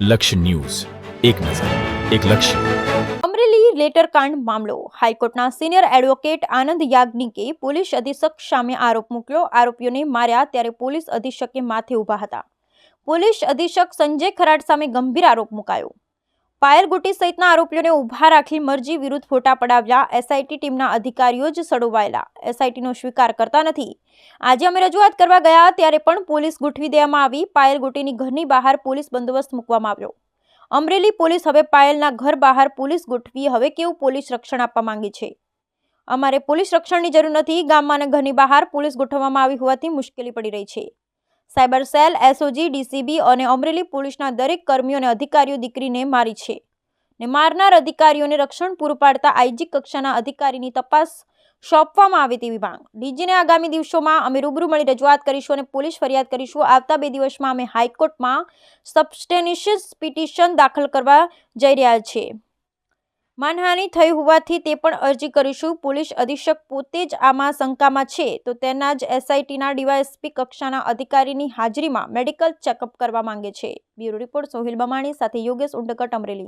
લક્ષ્ય ન્યૂઝ. એક નજર, એક લક્ષ્ય. અમરેલી લેટરકાંડ મામલો. હાઈકોર્ટના સિનિયર એડવોકેટ આનંદ યાજ્ઞિકે પોલીસ અધિક્ષક સામે આરોપ મૂક્યો. આરોપીઓને માર્યા ત્યારે પોલીસ અધિક્ષકે માથે ઊભા હતા. પોલીસ અધિક્ષક સંજય ખરાડ સામે ગંભીર આરોપ મુકાયો. પાયલ ગુટી સહિતના આરોપીઓને ઊભા રાખી મરજી વિરુદ્ધ ફોટા પડાવ્યા. એસઆઈટી ટીમના અધિકારીઓ જ સડોવાયેલા. એસઆઈટીનો સ્વીકાર કરતા નથી. આજે અમે રજૂઆત કરવા ગયા ત્યારે પણ પોલીસ ગોઠવી દેવામાં આવી. પાયલ ગુટીની ઘરની બહાર પોલીસ બંદોબસ્ત મૂકવામાં આવ્યો. અમરેલી પોલીસ હવે પાયલના ઘર બહાર પોલીસ ગોઠવી હવે કેવું પોલીસ રક્ષણ આપવા માંગે છે? અમારે પોલીસ રક્ષણની જરૂર નથી. ગામમાં અને ઘરની બહાર પોલીસ ગોઠવવામાં આવી હોવાથી મુશ્કેલી પડી રહી છે. સાયબર સેલ, એસઓજી, ડીસીબી અને અમરેલી પોલીસના દરેક કર્મીઓ અને અધિકારીઓ દીકરીને મારી છે ને મારનાર અધિકારીઓને રક્ષણ પૂરું પાડતા આઈજી કક્ષાના અધિકારીની તપાસ સોંપવામાં આવે તેવી માંગ. ડીજીને આગામી દિવસોમાં અમે રૂબરૂ મળી રજૂઆત કરીશું અને પોલીસ ફરિયાદ કરીશું. આવતા બે દિવસમાં અમે હાઈકોર્ટમાં સબસ્ટેનિશિયસ પિટિશન દાખલ કરવા જઈ રહ્યા છીએ. માનહાનિ થઈ હોવાથી તે પણ અરજી કરીશું. પોલીસ અધિક્ષક પોતે જ આમાં શંકામાં છે. તો તેના જ એસઆઈટીના ડીવાયએસપી કક્ષાના અધિકારીની હાજરીમાં મેડિકલ ચેકઅપ કરવા માંગે છે. બ્યુરો રિપોર્ટ સોહિલ બમાણી સાથે યોગેશ ઉંડકટ અમરેલી.